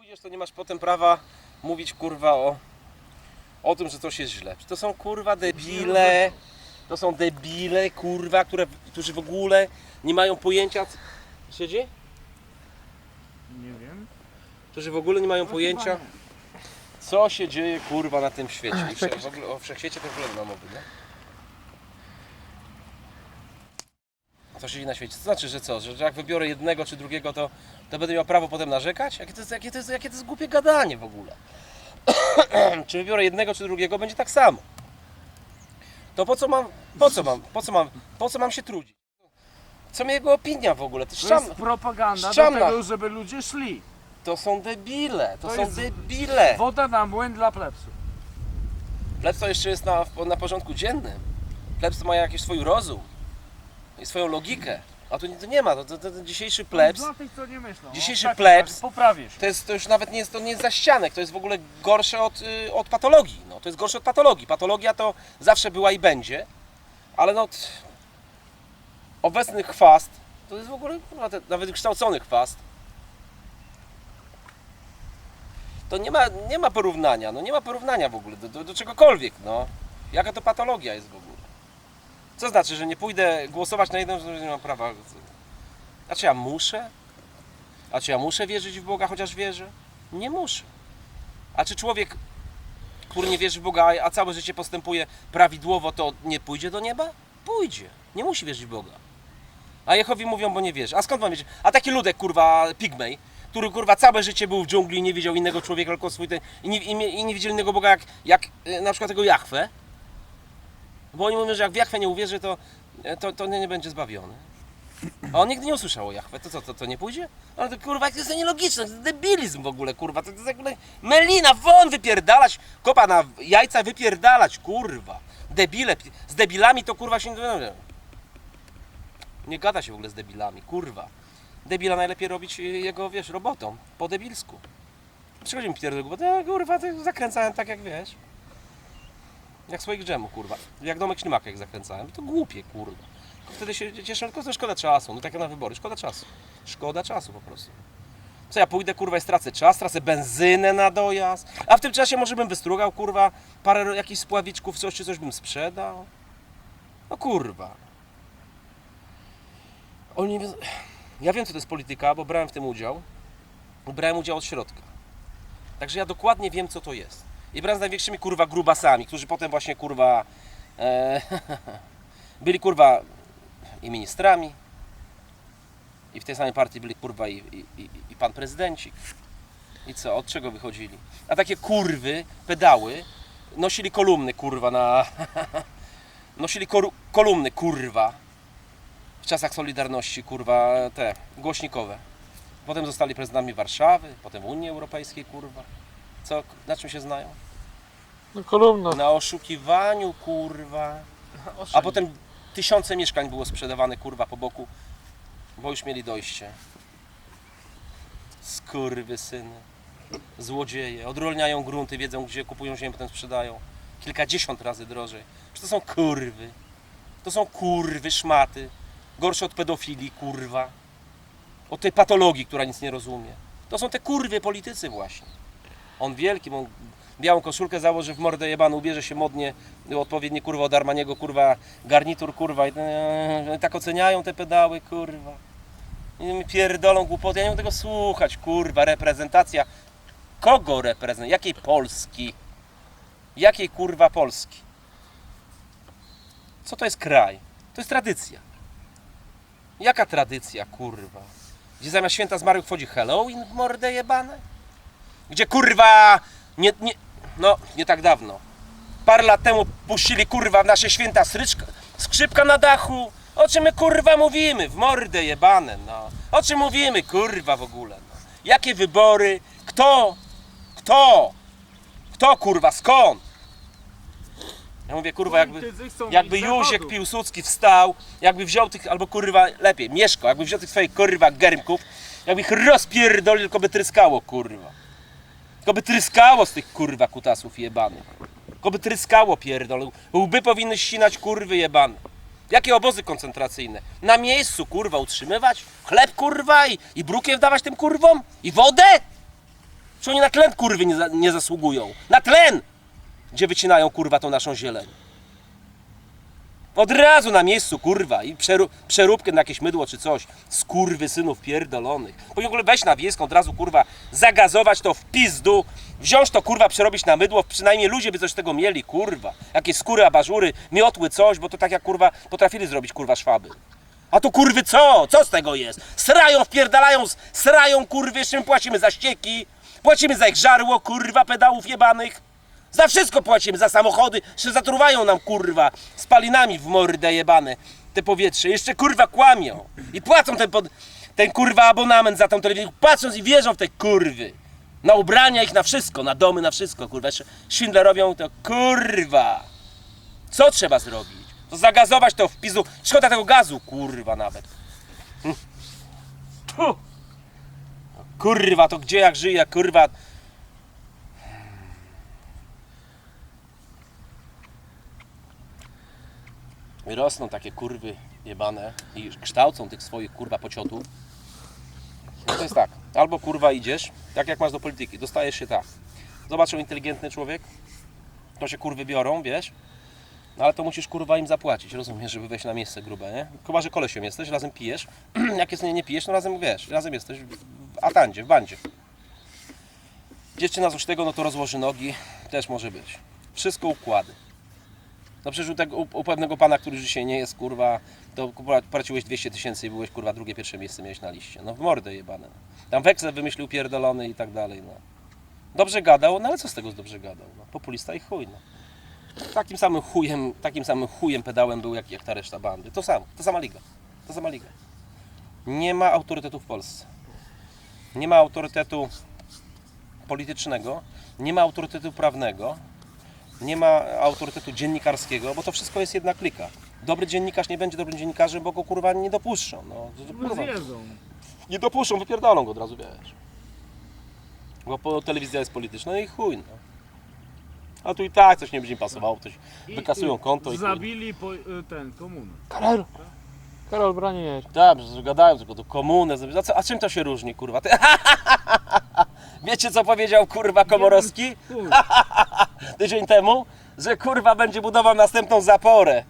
pójdziesz, to nie masz potem prawa mówić kurwa o, o tym, że coś jest źle. To są kurwa debile, to są debile kurwa, które, którzy w ogóle nie mają pojęcia. c- Siedzi? Nie wiem. Którzy w ogóle nie mają No pojęcia, co się dzieje kurwa na tym świecie. I wsze, w ogóle, o wszechświecie to w ogóle nie ma mowy, nie? Co się dzieje na świecie? To znaczy, że co? Że, że jak wybiorę jednego czy drugiego, to, to będę miał prawo potem narzekać? Jakie to jest, jakie to jest, jakie to jest głupie gadanie w ogóle? czy wybiorę jednego czy drugiego, będzie tak samo. To po co mam, po co mam, po co mam, po co mam się trudzić? Co mi jego opinia w ogóle? To, To szczam, jest propaganda do tego, żeby ludzie szli. to są debile, to, To są jest- debile. Woda na młyn dla plebsu. Plebs to jeszcze jest na, na porządku dziennym. Plebs to ma jakiś swój rozum i swoją logikę. A tu to nie ma. To, to, to, ten dzisiejszy plebs Dla tych, co nie myślą. Dzisiejszy O, tak, plebs- tak, Poprawię się. to jest to już nawet nie jest, to nie jest zaścianek, to jest w ogóle gorsze od, y, od patologii. No, to jest gorsze od patologii. Patologia to zawsze była i będzie, ale no t- obecny chwast to jest w ogóle kurwa, te- nawet kształcony chwast. To nie ma, nie ma porównania, no nie ma porównania w ogóle do, do, do czegokolwiek, no. Jaka to patologia jest w ogóle? Co znaczy, że nie pójdę głosować na jedną, że nie mam prawa? A czy ja muszę? A czy ja muszę wierzyć w Boga, chociaż wierzę? Nie muszę. A czy człowiek, który nie wierzy w Boga, a- całe życie postępuje prawidłowo, to nie pójdzie do nieba? Pójdzie. Nie musi wierzyć w Boga. A Jehowi mówią, bo nie wierzy. A skąd mam wiedzieć? A taki ludek, kurwa, pigmej, który kurwa całe życie był w dżungli i nie widział innego człowieka, tylko swój ten, i, nie, i, i nie widział innego Boga jak, jak e, na przykład tego Jachwę. Bo oni mówią, że jak w Jachwę nie uwierzy, to, e, to, to nie, będzie zbawiony. A on nigdy nie usłyszał o Jachwę, to co, to, to nie pójdzie? Ale to kurwa, jak to jest nielogiczne, to jest debilizm w ogóle, kurwa, to, to jest ogóle melina, won wypierdalać, kopa na jajca wypierdalać, kurwa. Debile, z debilami to kurwa się nie... Nie gada się w ogóle z debilami, kurwa. Debila najlepiej robić y, jego, wiesz, robotą, po debilsku. Przychodzi mi pierdol, bo to kurwa, to zakręcałem tak jak wiesz. Jak swoich dżemu, kurwa. Jak domek ślimaka jak zakręcałem, to głupie, kurwa. Tylko Wtedy się cieszę, tylko to szkoda czasu. No tak jak na wybory, szkoda czasu. Szkoda czasu po prostu. Co ja pójdę, kurwa, i stracę czas, stracę benzynę na dojazd, a w tym czasie może bym wystrugał, kurwa, parę jakichś spławiczków, coś czy coś bym sprzedał. No kurwa. Oni. Ja wiem, co to jest polityka, bo brałem w tym udział. Brałem udział od środka. Także ja dokładnie wiem, co to jest. I brałem z największymi, kurwa, grubasami, którzy potem właśnie, kurwa, e, byli, kurwa, i ministrami, i w tej samej partii byli, kurwa, i, i, i, i pan prezydencik. I co, od czego wychodzili? A takie kurwy, pedały, nosili kolumny, kurwa, na... nosili kolumny, kurwa, w czasach Solidarności, kurwa, te, głośnikowe. Potem zostali prezydentami Warszawy, potem Unii Europejskiej, kurwa. Co, na czym się znają? No kolumna. Na oszukiwaniu, kurwa. A potem tysiące mieszkań było sprzedawane, kurwa, po boku, bo już mieli dojście. Skurwy syny. Złodzieje. Odrolniają grunty, wiedzą, gdzie kupują ziemię, potem sprzedają. Kilkadziesiąt razy drożej. Przecież to są kurwy. To są kurwy, szmaty. Gorsze od pedofilii, kurwa. Od tej patologii, która nic nie rozumie. To są te kurwy politycy właśnie. On wielki, on białą koszulkę założy w mordę jebanu, ubierze się modnie, odpowiedni kurwa od Armaniego, kurwa, garnitur, kurwa, i e, tak oceniają te pedały, kurwa. I mi pierdolą głupoty, ja nie mogę tego słuchać, kurwa, reprezentacja. Kogo reprezentuje? Jakiej Polski? Jakiej kurwa Polski? Co to jest kraj? To jest tradycja. Jaka tradycja, kurwa? Gdzie zamiast święta zmarłych wchodzi Halloween w mordę jebane? Gdzie kurwa nie, nie, no nie tak dawno. Parę lat temu puścili kurwa w nasze święta stryczka, skrzypka na dachu. O czym my kurwa mówimy? W mordę jebane, no. O czym mówimy kurwa w ogóle? No. Jakie wybory? Kto? Kto? Kto kurwa? Skąd? Ja mówię kurwa jakby, jakby Józiek. Piłsudski wstał, jakby wziął tych, albo kurwa, lepiej, Mieszko, jakby wziął tych swoich kurwa germków, jakby ich rozpierdolił, tylko by tryskało kurwa. Tylko by tryskało z tych kurwa kutasów jebanych. Tylko by tryskało pierdolą. Łby powinny ścinać kurwy jebane. Jakie obozy koncentracyjne? Na miejscu kurwa utrzymywać? Chleb kurwa i, i brukiew dawać tym kurwom? I wodę? Czy oni na tlen kurwy nie, za, nie zasługują? Na tlen! Gdzie wycinają kurwa tą naszą zieleń. Od razu na miejscu, kurwa, i przeróbkę na jakieś mydło czy coś. Z kurwy synów pierdolonych. Powinien w ogóle wejść na wiejską, od razu, kurwa, zagazować to w pizdu, wziąć to, kurwa, przerobić na mydło, przynajmniej ludzie by coś z tego mieli, kurwa. Jakieś skóry, abażury, miotły, coś, bo to tak jak, kurwa, potrafili zrobić, kurwa, szwaby. A tu kurwy co? Co z tego jest? Srają, wpierdalają, srają kurwy, jeszcze my płacimy za ścieki, płacimy za ich żarło, kurwa, pedałów jebanych. Za wszystko płacimy, za samochody, jeszcze zatruwają nam kurwa spalinami w mordę jebane te powietrze. Jeszcze kurwa kłamią i płacą ten, pod, ten kurwa abonament za tą telewizję, patrząc i wierzą w te kurwy. Na ubrania ich, na wszystko, na domy, na wszystko, kurwa. Jeszcze Schindler robią to, kurwa. Co trzeba zrobić? To zagazować to w pizu. Szkoda tego gazu, kurwa nawet. Hm. Kurwa, to gdzie jak żyje, kurwa. Rosną takie kurwy jebane i kształcą tych swoich kurwa pociotów. No to jest tak, albo kurwa idziesz, tak jak masz do polityki, dostajesz się tak. Zobaczą inteligentny człowiek, to się kurwy biorą, wiesz, no ale to musisz kurwa im zapłacić, rozumiesz, żeby wejść na miejsce grube, nie? Chyba, że kolesią jesteś, razem pijesz, jak jest nie, nie pijesz, no razem wiesz, razem jesteś w w atandzie, w bandzie. Dziewczyna z tego, no to rozłoży nogi, też może być. Wszystko układy. No przecież u, tego, u, u pewnego pana, który już dzisiaj nie jest, kurwa, to płaciłeś 200 tysięcy i byłeś, kurwa, drugie, pierwsze miejsce miałeś na liście. No w mordę jebane. Tam weksel wymyślił pierdolony i tak dalej, no. Dobrze gadał, no ale co z tego, że dobrze gadał? No, populista i chuj, no. Takim samym chujem, takim samym chujem pedałem był jak, jak ta reszta bandy. To samo, to sama liga. To sama liga. Nie ma autorytetu w Polsce. Nie ma autorytetu politycznego, nie ma autorytetu prawnego, nie ma autorytetu dziennikarskiego, bo to wszystko jest jedna klika. Dobry dziennikarz nie będzie dobrym dziennikarzem, bo go kurwa nie dopuszczą. No, to- to, No kurwa, zjedzą. nie dopuszczą, wypierdolą go od razu, wiesz. Bo po, telewizja jest polityczna no i chuj, no. A tu i tak coś nie będzie im pasowało, coś I- wykasują i konto i chuj. Zabili po, y, ten, komunę. Karol, Karol, branie Dobrze, że gadają tylko do komuny. A, co, a czym to się różni, kurwa? Ty, Wiecie, co powiedział, kurwa, Komorowski Chuj. tydzień temu? Że, kurwa, będzie budował następną zaporę.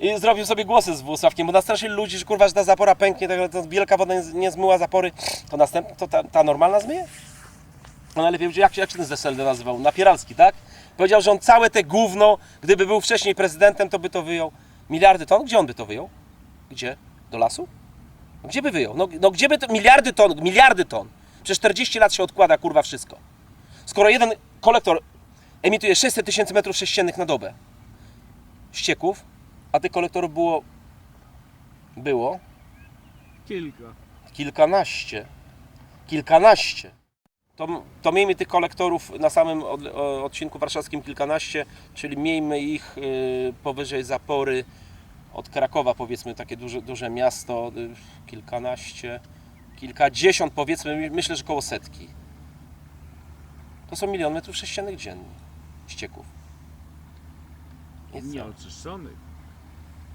I zrobił sobie głosy z Włosławkiem, bo nastraszyli ludzi, że kurwa, że ta zapora pęknie, tak, to wielka woda nie, zmyła zapory, to następna, to ta, ta normalna zmyje? No najlepiej, jak, się- jak się ten z SLD nazywał? Napieralski, tak? Powiedział, że on całe te gówno, gdyby był wcześniej prezydentem, to by to wyjął. Miliardy ton? Gdzie on by to wyjął? Gdzie? Do lasu? No Gdzie by wyjął? No, no gdzie by to, miliardy ton, miliardy ton. Przez 40 lat się odkłada, kurwa, wszystko. Skoro jeden kolektor emituje 600 tysięcy metrów sześciennych na dobę ścieków, a tych kolektorów było, było Kilka. kilkanaście. Kilkanaście. To, to miejmy tych kolektorów na samym od, odcinku warszawskim kilkanaście, czyli miejmy ich y, powyżej zapory od Krakowa, powiedzmy, takie duże, duże miasto, y, kilkanaście, kilkadziesiąt, powiedzmy, my- myślę, że koło setki. To są milion metrów sześciennych dziennie ścieków. I co? Nieoczyszczonych.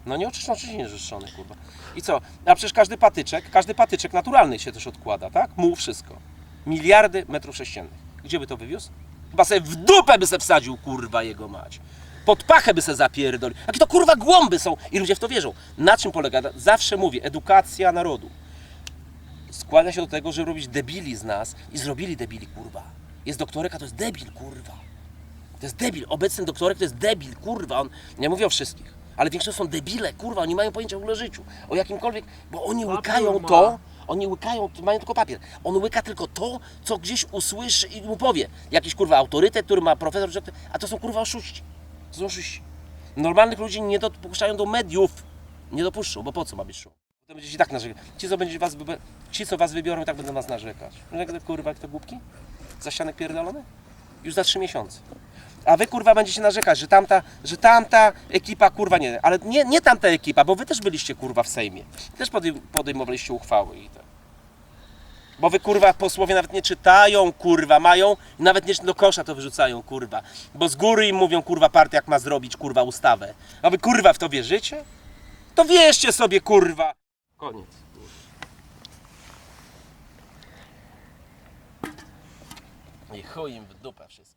No nie oczyszczony, oczywiście nie oczyszczony, kurwa. I co? A przecież każdy patyczek, każdy patyczek naturalny się też odkłada, tak? Muł, wszystko. Miliardy metrów sześciennych. Gdzie by to wywiózł? Chyba sobie w dupę by se wsadził, kurwa, jego mać. Pod pachę by se zapierdolił. Jakie to kurwa głąby są i ludzie w to wierzą. Na czym polega? Zawsze mówię, edukacja narodu. Składa się do tego, żeby robić debili z nas i zrobili debili, kurwa. Jest doktorek, a to jest debil, kurwa. To jest debil. Obecny doktorek to jest debil, kurwa. On, nie mówię o wszystkich, ale większość są debile, kurwa. Oni mają pojęcie w ogóle o życiu. O jakimkolwiek, bo oni Papier łykają ma. to, oni łykają, mają tylko papier. On łyka tylko to, co gdzieś usłyszy i mu powie. Jakiś kurwa autorytet, który ma profesor, a to są kurwa oszuści. To są oszuści. Normalnych ludzi nie dopuszczają do mediów. Nie dopuszczą, bo po co ma być show? Potem będziecie tak narzekać. Ci, co, będzie was, ci, co was wybiorą, tak będą nas narzekać. Jak- Kurwa, jak to głupki? Za ścianek pierdolone? Już za trzy miesiące. A wy kurwa będziecie narzekać, że tamta, że tamta ekipa kurwa nie, ale nie, nie tamta ekipa, bo wy też byliście kurwa w Sejmie. Też podejm- podejmowaliście uchwały i tak. Bo wy kurwa posłowie nawet nie czytają, kurwa, mają nawet nie do kosza to wyrzucają, kurwa. Bo z góry im mówią, kurwa, partia jak ma zrobić, kurwa, ustawę. A wy kurwa w to wierzycie? To wierzcie sobie, kurwa. Koniec. I chuj im w dupę wszystkim.